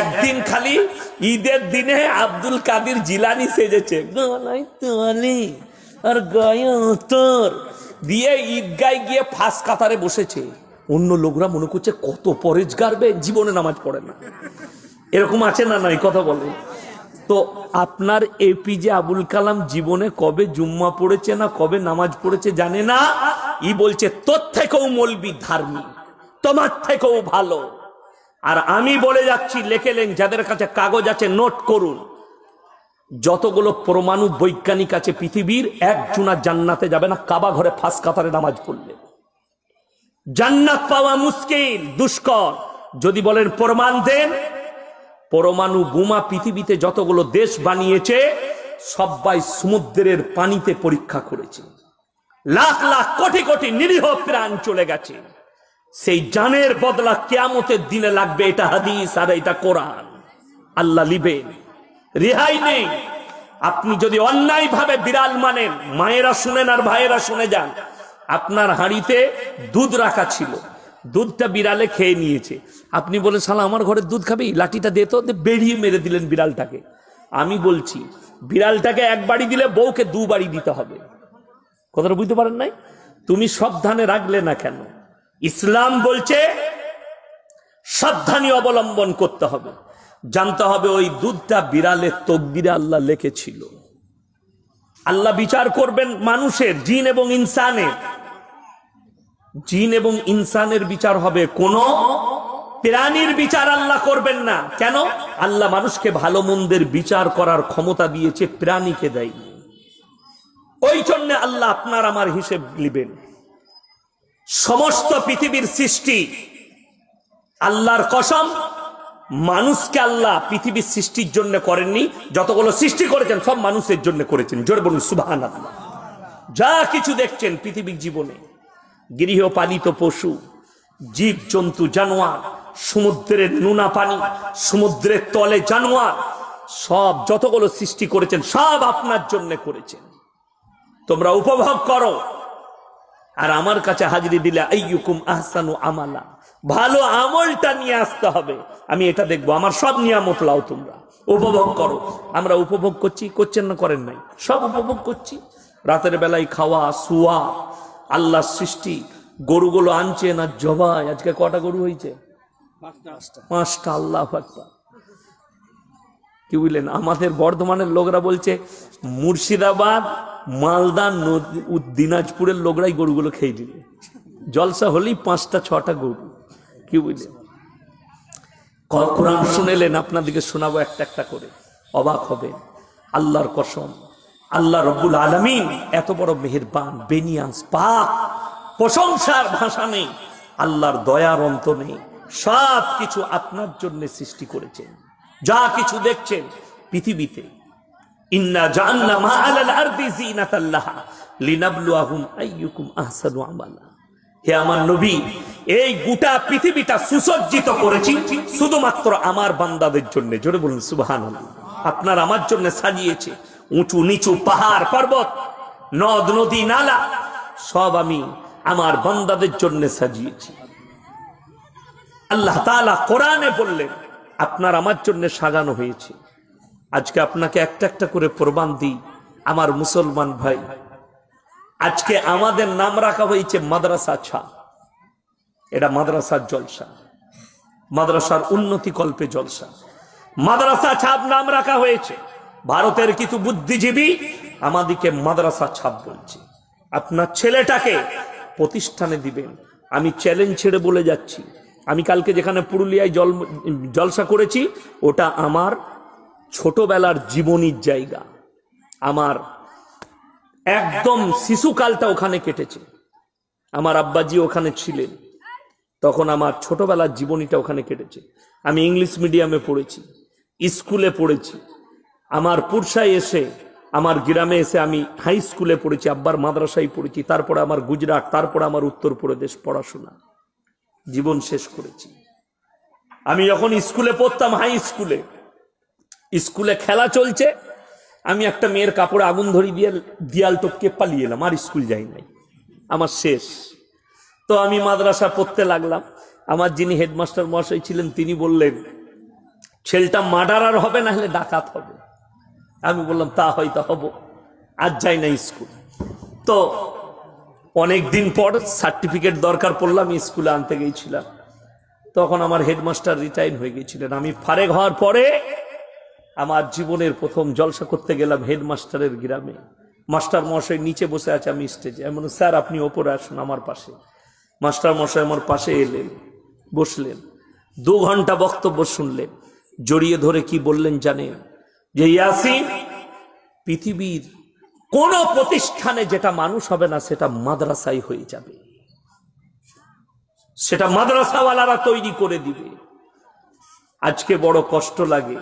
একদিন খালি ঈদের দিনে আব্দুল কাদির জিলানি সেজেছে। আর গায়ে তোর দিয়ে ঈদগায় গিয়ে কাতারে বসেছে। অন্য লোকরা মনে করছে কত পরেজ গারবে জীবনে নামাজ পড়ে না। এরকম আছে না নাই? কথা বলে। তো আপনার এপিজে আবুল কালাম জীবনে কবে জুম্মা পড়েছে না কবে নামাজ পড়েছে জানে না? ই বলছে, তোর থেকেও মলবি ধার্মিক, তোমার থেকেও ভালো। আর আমি বলে যাচ্ছি লেখেলেন যাদের কাছে কাগজ আছে, নোট করুন। যতগুলো পরমাণু বৈজ্ঞানিক আছে পৃথিবীর, একজনা জান্নাতে যাবে না, কাবা ঘরে ফাঁস কাতারে নামাজ পড়লে। জান্নাত পাওয়া মুশকিল, দুষ্কর। যদি বলেন প্রমাণ দেন, পরমাণু বোমা পৃথিবীতে যতগুলো দেশ বানিয়েছে, সবাই সমুদ্রের পানিতে পরীক্ষা করেছে। লাখ লাখ কোটি কোটি নিরীহ প্রাণ চলে গেছে। সেই জানের বদলা কেয়ামতের দিনে লাগবে, এটা হাদিস আর এটা কোরআন। আল্লাহ লিবেন রেহাই নেই। আপনি যদি অন্যায় ভাবে বিড়াল মানেন, মায়েরা শুনেন আর ভাইয়েরা শুনে যান, আপনার হাঁড়িতে দুধ রাখা ছিল, দুধটা বিড়ালে খেয়ে নিয়েছে। আপনি বলে শালা, আমার ঘরে দুধ খাবি? লাঠিটা দে তো বেরিয়ে মেরে দিলেন বিড়ালটাকে। আমি বলছি, বিড়ালটাকে এক বাড়ি দিলে বউকে দু বাড়ি দিতে হবে। কথাটা বুঝতে পারেন নাই? তুমি সাবধানে রাখলে না কেন? ইসলাম বলছে, সাবধানী অবলম্বন করতে হবে। জানতে হবে ওই দুধটা বিড়ালের তকদিরে আল্লাহ লিখেছিল। আল্লাহ বিচার করবেন মানুষের, জিন এবং ইনসানের। জিন এবং ইনসানের বিচার হবে কোন, প্রাণীর বিচার আল্লাহ করবেন না। কেন? আল্লাহ মানুষকে ভালো মন্দের বিচার করার ক্ষমতা দিয়েছে, প্রাণীকে দেয় ওই জন্য আল্লাহ আপনার আমার হিসেব নিবেন সমস্ত পৃথিবীর সৃষ্টি আল্লাহর কসম, মানুষকে আল্লাহ পৃথিবীর সৃষ্টির জন্য করেননি। যতগুলো সৃষ্টি করেছেন, সব মানুষের জন্য করেছেন। জোরে বলুন সুবাহান যা কিছু দেখছেন পৃথিবীর জীবনে গৃহপালিত পশু, জীব, জন্তু, জানোয়ার, সমুদ্রের নোনা পানি, সমুদ্রের তলে জানোয়ার, সব যতগুলো সৃষ্টি করেছেন, সব আপনার জন্য করেছেন। তোমরা উপভোগ করো। আর আমার কাছে হাজিরি দিলে, আইয়ুকুম আহসানু আমালা। ভালো আমলটা নিয়ে আসতে হবে। আমি এটা দেখব। আমার সব নিয়ামত লাও তোমরা। উপভোগ করো। আমরা উপভোগ করছি, করছেন না করেন নাই? সব উপভোগ করছি। রাতের বেলায় খাওয়া, শুয়া আল্লাহ সৃষ্টি, গরুগুলো আনছে না জবাই? আজকে কটা গরু হয়েছে? পাঁচটা, আল্লাহ কি বুঝলেন আমাদের বর্ধমানের লোকরা বলছে, মুর্শিদাবাদ মালদা দিনাজপুরের লোকরাই গরুগুলো খেয়ে দিবে জলসা হলেই পাঁচটা, ছটা গরু। কি বুঝলেন কোরআন শুনেলেন, আপনাদেরকে শোনাবো একটা একটা করে। অবাক হবে আল্লাহর কসম। আল্লাহ রব্বুল আলমিন এত বড় মেহেরবান বেনিয়াস পাক, প্রশংসার ভাষা নেই। আল্লাহর দয়ার অন্ত নেই। সব কিছু আপনার জন্য সৃষ্টি করেছেন। যা কিছু দেখছেন পৃথিবীতে। শুধুমাত্র আমার বান্দাদের জন্য। জোরে বলুন আপনার আমার জন্য সাজিয়েছে উঁচু নিচু পাহাড়, পর্বত, নদ, নদী, নালা, সব আমি আমার বান্দাদের জন্য সাজিয়েছি। আল্লাহ তাআলা কোরআনে বললেন, আপনার আমার জন্য সাজানো হয়েছে। আজকে আপনাকে একটা একটা করে প্রমাণ দিই, আমার মুসলমান ভাই। আজকে আমাদের নাম রাখা হয়েছে মাদ্রাসা ছা এটা মাদ্রাসার জলসা। মাদ্রাসার উন্নতি কল্পে জলসা। মাদ্রাসা ছাপ নাম রাখা হয়েছে। ভারতের কিছু বুদ্ধিজীবী আমাদিকে মাদ্রাসা ছাপ বলছে। আপনার ছেলেটাকে প্রতিষ্ঠানে দিবেন। আমি চ্যালেঞ্জ ছেড়ে বলে যাচ্ছি। আমি কালকে যেখানে পুরুলিয়ায় জল জলসা করেছি, ওটা আমার ছোটবেলার জীবনীর জায়গা। আমার একদম শিশুকালটা ওখানে কেটেছে। আমার আব্বাজি ওখানে ছিলেন। তখন আমার ছোটবেলার জীবনীটা ওখানে কেটেছে। আমি ইংলিশ মিডিয়ামে পড়েছি, স্কুলে পড়েছি। আমার পুরসায় এসে, আমার গ্রামে এসে আমি হাই স্কুলে পড়েছি, আব্বার মাদ্রাসায় পড়েছি, তারপরে আমার গুজরাট, তারপরে আমার উত্তরপ্রদেশ পড়াশোনা। জীবন শেষ করেছি। আমি যখন স্কুলে পড়তাম হাই স্কুলে স্কুলে খেলা চলছে, আমি একটা মেয়ের কাপড়ে আগুন ধরি দিয়ে দিয়াল টপকে পালিয়ে এলাম, আর স্কুল যাই নাই। আমার শেষ। তো আমি মাদ্রাসা পড়তে লাগলাম। আমার যিনি হেডমাস্টার মহাশয় ছিলেন, তিনি বললেন, ছেলেটা মার্ডারার হবে না হলে ডাকাত হবে। আমি বললাম, তা হয়তো হব। আর যাই না স্কুল। তো অনেক দিন পর সার্টিফিকেট দরকার পড়ল, আমি স্কুলে আনতে গিয়েছিলাম। তখন আমার হেডমাস্টার রিটায়ার হয়ে গেছিলেন আমি ফারেক হওয়ার পরে আমার জীবনের প্রথম জলসা করতে গেলাম হেডমাস্টারের গ্রামে। মাস্টার মশাই নিচে বসে আছে আমি স্টেজে এমন স্যার, আপনি ওপরে আসুন আমার পাশে। মাস্টার মশাই আমার পাশে এলেন, বসলেন। দু ঘণ্টা বক্তব্য শুনলেন, জড়িয়ে ধরে কি বললেন জানেন? যে, ইয়াসিন, পৃথিবীর কোন প্রতিষ্ঠানে যেটা মানুষ হবে না, সেটা মাদ্রাসাই হয়ে যাবে। সেটা মাদ্রাসাওয়ালারা তৈরি করে দিবে। আজকে বড় কষ্ট লাগে।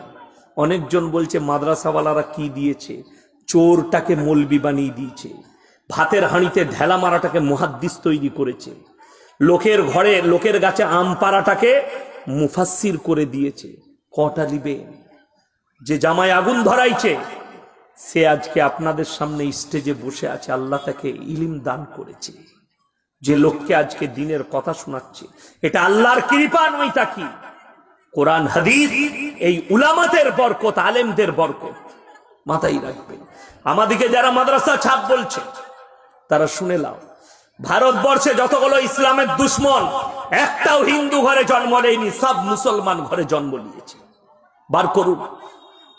অনেকজন বলছে, মাদ্রাসাওয়ালারা কি দিয়েছে? চোরটাকে মলবি বানিয়ে দিয়েছে। ভাতের হাঁড়িতে ঢেলা মারাটাকে মহাদ্দিস তৈরি করেছে। লোকের ঘরে, লোকের গাছে আম পাড়াটাকে মুফাসির করে দিয়েছে। কটা নিবে যে জামায় আগুন ধরাইছে, সে আজকে আপনাদের সামনে স্টেজে বসে আছে। আল্লাহ তাকে ইলিম দান করেছে। যে লোককে আজকে দিনের কথা শোনাচ্ছে, এটা আল্লাহর কৃপা নয় তা কি? কোরআন, হাদিস, এই উলামাতের বরকত, আলেমদের বরকত মাথায় রাখবেন। আমাদিকে যারা মাদ্রাসা ছাপ বলছে, তারা শুনে লাও ভারতবর্ষে যতগুলো ইসলামের দুশ্মন, একটাও হিন্দু ঘরে জন্ম নেয়নি, সব মুসলমান ঘরে জন্ম নিয়েছে। বার করুন।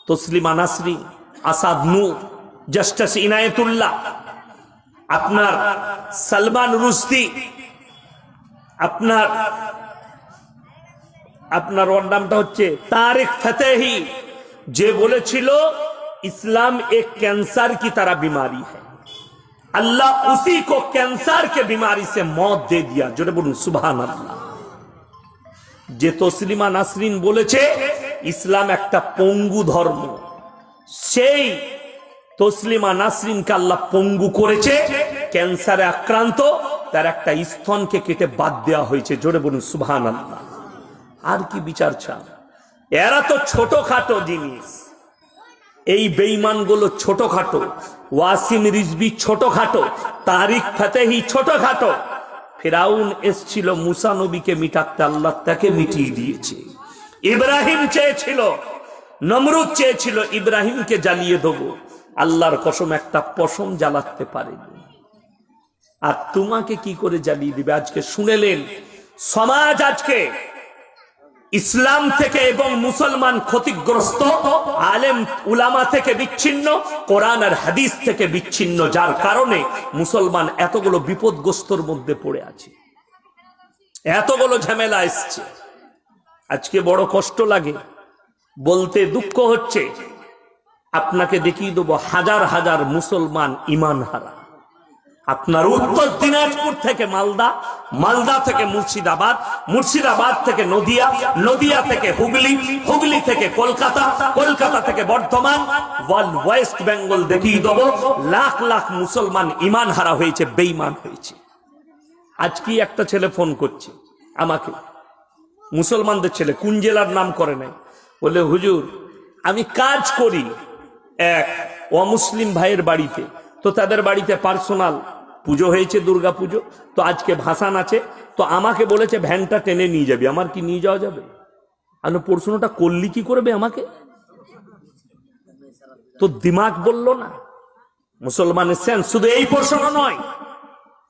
তসলিমা নাসরি, আসাদ নূর, জাস্টিস ইনায়েতুল্লাহ, আপনার সালমান রুস্তি আপনার আপনার নামটা হচ্ছে তারেক ফতেহি। যে বলেছিল, ইসলাম এক ক্যান্সার কি তারা বিমারি হ্যাঁ আল্লাহ উসি কো ক্যান্সার কে বিমারি সে মত দে দিয়া। যেটা বলুন সুবহান আল্লাহ যে তসলিমা নাসরিন বলেছে, ইসলাম একটা পঙ্গু ধর্ম। সেই তসলিমা নাসরিনকে আল্লাহ পঙ্গু করেছে, ক্যান্সারে আক্রান্ত, তার একটা স্তনকে কেটে বাদ দেওয়া হয়েছে। জোরে বলুন সুবহান আল্লাহ আর কি বিচার চান? এরা তো ছোটখাটো জিনিস। এই বেইমানগুলো ছোটখাটো, ওয়াসিম রিজবি ছোটখাটো, তারিক ফাতেহি ছোটখাটো। ফেরাউন এসছিল মুসা নবীকে মিটাতে, আল্লাহ তাকে মিটিয়ে দিয়েছে। ইব্রাহিম চেয়েছিল, নমরুদ চেয়েছিল, ইব্রাহিমকে জ্বালিয়ে দেবো। আল্লাহর কসম, একটা পশম জ্বালাতে পারেনি। আর তোমাকে কি করে জ্বালিয়ে দিবে? আজকে শুনেলেন, সমাজ আজকে ইসলাম থেকে এবং মুসলমান ক্ষতিগ্রস্ত, আলেম, উলামা থেকে বিচ্ছিন্ন, কোরআন আর হাদিস থেকে বিচ্ছিন্ন, যার কারণে মুসলমান এতগুলো বিপদগ্রস্তর মধ্যে পড়ে আছে। এতগুলো ঝামেলা এসছে। আজকে বড় কষ্ট লাগে। বলতে দুঃখ হচ্ছে। আপনাকে দেখিয়ে দেবো হাজার হাজার মুসলমান ইমান হারা আপনার উত্তর দিনাজপুর থেকে মালদা মালদা থেকে মুর্শিদাবাদ মুর্শিদাবাদ থেকে নদিয়া নদিয়া থেকে হুগলি হুগলি থেকে কলকাতা কলকাতা থেকে বর্ধমান, ওয়ার্ল্ড ওয়েস্ট বেঙ্গল দেখিয়ে দেবো, লাখ লাখ মুসলমান ইমান হারা হয়েছে বেইমান হয়েছে। আজকে একটা ছেলে ফোন করছে আমাকে? মুসলমানদের ছেলে কোন জেলার নাম করে নাই? বলে, হুজুর, আমি কাজ করি। এক, অমুসলিম ভাইয়ের বাড়িতে। তো তাদের বাড়িতে পার্সোনাল পুজো হয়েছে, দুর্গা পুজো, তো আজকে ভাসান আছে, তো আমাকে বলেছে, ভ্যানটা টেনে নিয়ে যাবি, আমার কি নিয়ে যাওয়া যাবে? আমি প্রশ্নটা করলি কি করবে আমাকে? তো দিমাগ বলল না। মুসলমানের সেন শুধু এই প্রশ্ন নয়,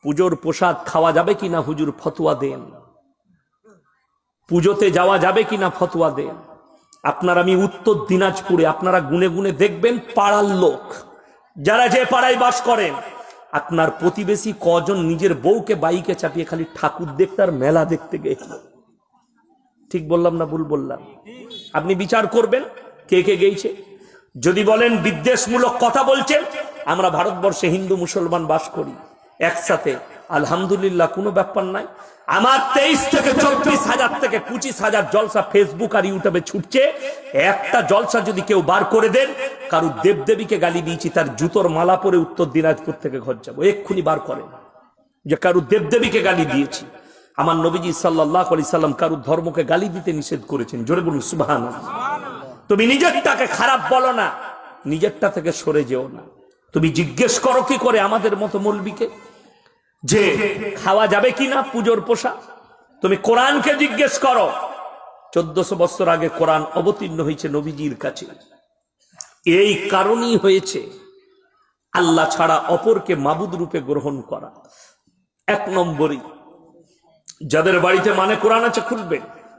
পুজোর প্রসাদ খাওয়া যাবে কি না হুজুর ফতুয়া দেন? পুজোতে যাওয়া যাবে কি না ফতুয়া দেন? আপনার আমি উত্তর দিনাজপুরে, আপনারা গুনে গুনে দেখবেন, পাড়ার লোক, যারা যে পাড়ায় বাস করেন আপনার প্রতিবেশী কজন নিজের বউকে বাইকে চাপিয়ে খালি ঠাকুর দেখতে আর মেলা দেখতে গেছিল? ঠিক বললাম না ভুল বললাম? আপনি বিচার করবেন কে কে গেছে যদি বলেন বিদ্বেষমূলক কথা বলছেন, আমরা ভারতবর্ষে হিন্দু মুসলমান বাস করি, একসাথে। আলহামদুলিল্লাহ, কোনো ব্যাপার নাই। আমার তেইশ থেকে চব্বিশ হাজার থেকে পঁচিশ হাজার জলসা ফেসবুক আর ইউটিউবে ছুটছে। একটা জলসা যদি কেউ বার করে দেন কারু দেবদেবীকে গালি দিয়েছি, তার জুতোর মালা পরে উত্তর দিনাজপুর থেকে ঘর যাব। এক্ষুনি বার করে যে কারু দেবদেবীকে গালি দিয়েছি। আমার নবীজি সাল্লাহ আলি সাল্লাম কারু ধর্মকে গালি দিতে নিষেধ করেছেন। জোরে বলুন সুবাহান তুমি নিজেরটাকে খারাপ বলো না, নিজেরটা থেকে সরে যেও না। তুমি জিজ্ঞেস করো কি করে আমাদের মতো মৌলবীকে? যে খাওয়া যাবে কি না পুজোর পোশাক? তুমি কোরআনকে জিজ্ঞেস করো। চোদ্দশো বছর আগে কোরআন অবতীর্ণ হয়েছে নবীজির কাছে। এই কারণই হয়েছে আল্লাহ ছাড়া অপরকে মাবুদ রূপে গ্রহণ করা। এক নম্বরই, যাদের বাড়িতে মানে কোরআন আছে খুলবেন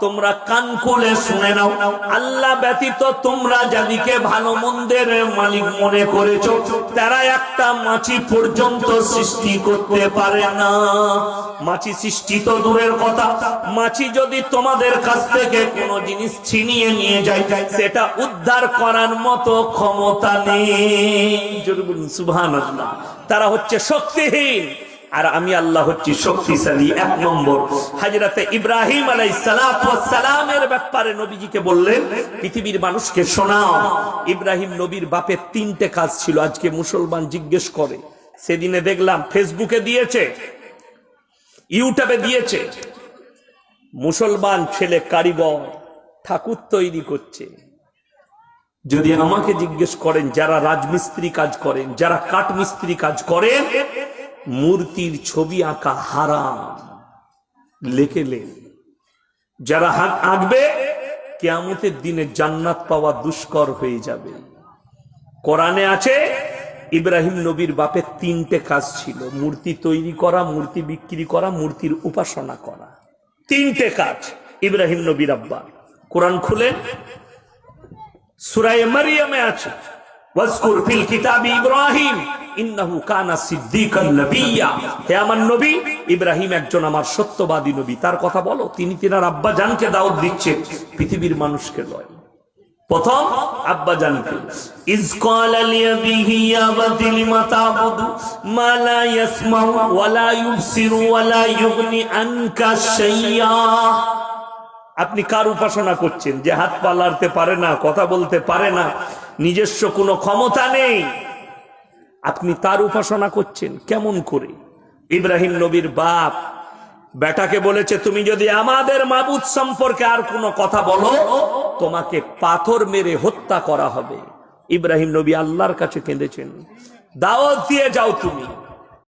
তোমরা কান খুলে শুনে নাও। আল্লাহ ব্যতীত তোমরা যাদিকে ভালো মন্দের মালিক মনে করেছ, তারা একটা মাছি পর্যন্ত সৃষ্টি করতে পারে না। মাছি সৃষ্টি তো দূরের কথা। মাছি যদি তোমাদের কাছ থেকে কোনো জিনিস ছিনিয়ে নিয়ে যায়, সেটা উদ্ধার করার মতো ক্ষমতা নেই। সুভান তারা হচ্ছে শক্তিহীন। আর আমি আল্লাহ হচ্ছি শক্তিশালী। এক নম্বর হাজরাতে ইব্রাহিম আলাই সালামের ব্যাপারে নবীজিকে বললেন, পৃথিবীর মানুষকে শোনাও, ইব্রাহিম নবীর বাপের তিনটে কাজ ছিল, আজকে মুসলমান জিজ্ঞেস করে। সেদিনে দেখলাম, ফেসবুকে দিয়েছে, ইউটিউবে দিয়েছে, মুসলমান ছেলে কারিগর, ঠাকুর তৈরি করছে। যদি আমাকে জিজ্ঞেস করেন, যারা রাজমিস্ত্রি কাজ করেন, যারা কাঠমিস্ত্রি কাজ করেন মূর্তির ছবি আঁকা হারাম। লেখেলেন যারা হাত আঁকবে, কেয়ামতের দিনে জান্নাত পাওয়া দুষ্কর হয়ে যাবে। কোরআনে আছে, ইব্রাহিম নবীর বাপের তিনটে কাজ ছিল। মূর্তি তৈরি করা, মূর্তি বিক্রি করা, মূর্তির উপাসনা করা। তিনটে কাজ ইব্রাহিম নবীর আব্বা। কোরআন খুলেন। সুরায় মারিয়ামে আছে। হে আমার নবী, ইব্রাহিম একজন আমার সত্যবাদী নবী। তার কথা বলো, তিনি আব্বা জানকে দাওয়াত দিচ্ছে, পৃথিবীর মানুষকে লয়। প্রথম আব্বা জানকে ইজ লিয়াবিহি মা লা ওয়া লা ইউবসিরু ওয়া লা ইউগনি আনকা আপনি কার উপাসনা করছেন? যে হাত পা লাড়তে পারে না, কথা বলতে পারে না। নিজস্ব কোনো ক্ষমতা নেই। আপনি তার উপাসনা করছেন কেমন করে? ইব্রাহিম নবীর বাপ বেটাকে বলেছে, তুমি যদি আমাদের মাবুদ সম্পর্কে আর কোনো কথা বলো, তোমাকে পাথর মেরে হত্যা করা হবে। ইব্রাহিম নবী আল্লাহর কাছে কেঁদেছেন, দাওয়াত দিয়ে যাও তুমি।